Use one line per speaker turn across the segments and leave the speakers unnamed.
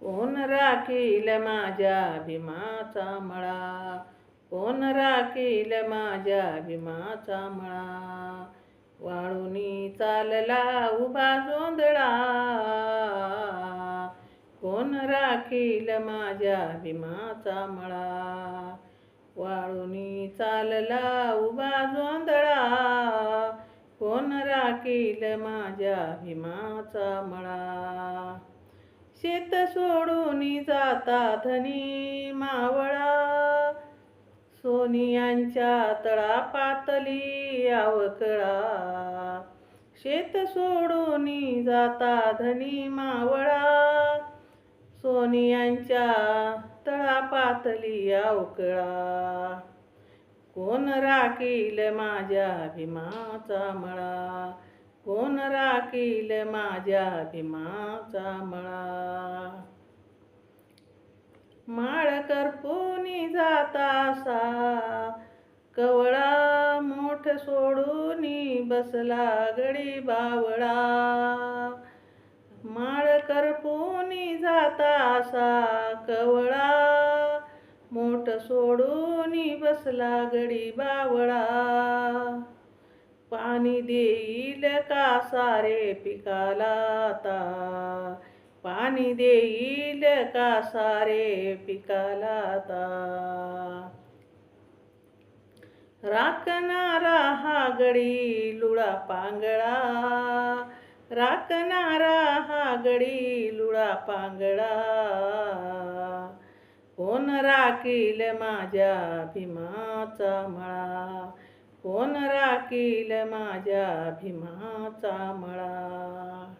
कोण राखील माझ्या भीमाचा मळा. कोण राखील माझ्या भीमाचा मळा. वाळूनी चालला उभा जोंधळा. कोण राखील माझ्या भीमाचा मळा. वाळूनी चालला उभा जोंधळा. कोण राखील माझ्या भीमाचा मळा. शेत सोडून जाता धनी मावळा. सोनियांच्या तळा पातली आवकळा. शेत सोडून जाता धनी मावळा. सोनियांच्या तळा पातली आवकळा. कोण राखील माझ्या भीमाचा मळा? कोण राखील माझ्या भीमाचा मळा? माळ करपुनी जातासा कवळा मोठ सोडूनी बसला गडी बावळा. माळ करपुनी जातासा कवळा मोठ सोडूनी बसला गडी बावळा. पाणी देईल का सारे पिकाला आता? पाणी देईल का सारे पिकाला आता? राखणारा हा गडी लुळा पांगळा. राखणारा हा गडी लुळा पांगळा. कोण राखील माझ्या भीमाचा मळा? कोण राखील माझ्या भीमाचा मळा?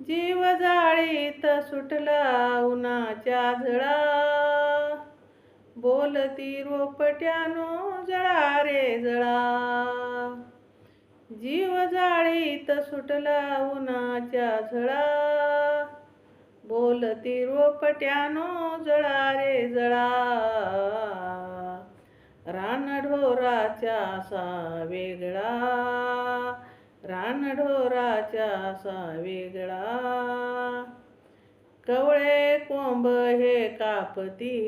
जीव जाळीत सुटला उन्हाच्या झळा. बोलती रोपट्यानो जळा रे जळा. जीव जाळीत सुटला उन्हाच्या झळा. बोलती रोपट्यानो जळा रे जळा. रानढोराच्या सा वेगळा. रानढोराच्या सा वेगळा. कवळे कोंब हे कापती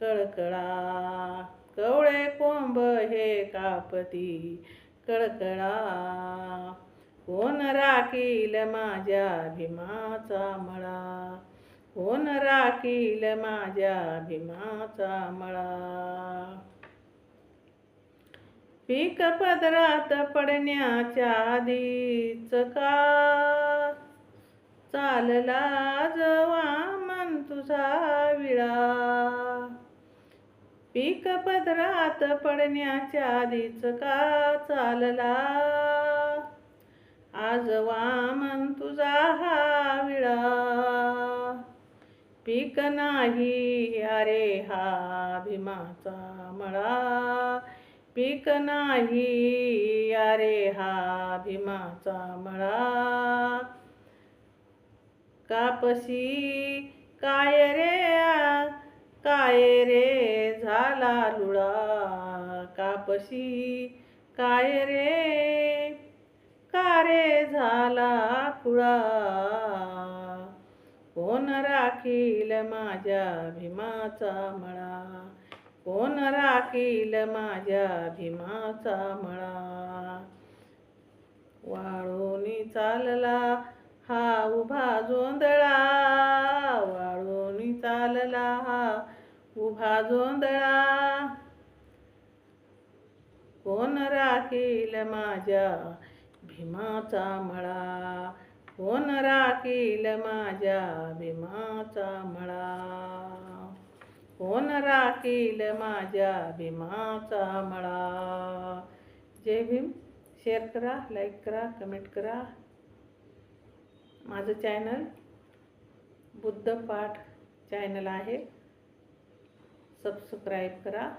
कळकळा. कवळे कोंब हे कापती कळकळा. कोण राखील माझ्या भीमाचा मळा? कोण राखील माझ्या भीमाचा मळा? पीक पदरात पडण्याच्या आधीच का? चालला जवा मन तुझा विळा. पीक पदरात पडण्याच्या आधीच का चालला? आज वामन तुझा हा विळा. पीक नाही अरे हा भीमाचा मळा. पीक नाही अरे हा भीमाचा मळा. कापशी काय रे काय रे झाला लुळा? कापशी काय रे? का रे झाला कुळा कोण राखील माझ्या भीमाचा मळा? कोण राखील माझ्या भीमाचा मळा? वाळूनी चालला हा उभा जोंधळा. वाळूनी चालला हा उभा जोंधळा. कोण राखील माझ्या भीमाचा मळा? कोण राखील माझ्या भीमाचा मळा? कोण राखील माझ्या भीमाचा मळा? जय भीम. शेअर करा लाईक करा कमेंट करा. माझं चॅनल बुद्ध पाठ चॅनल आहे. सबस्क्राईब करा.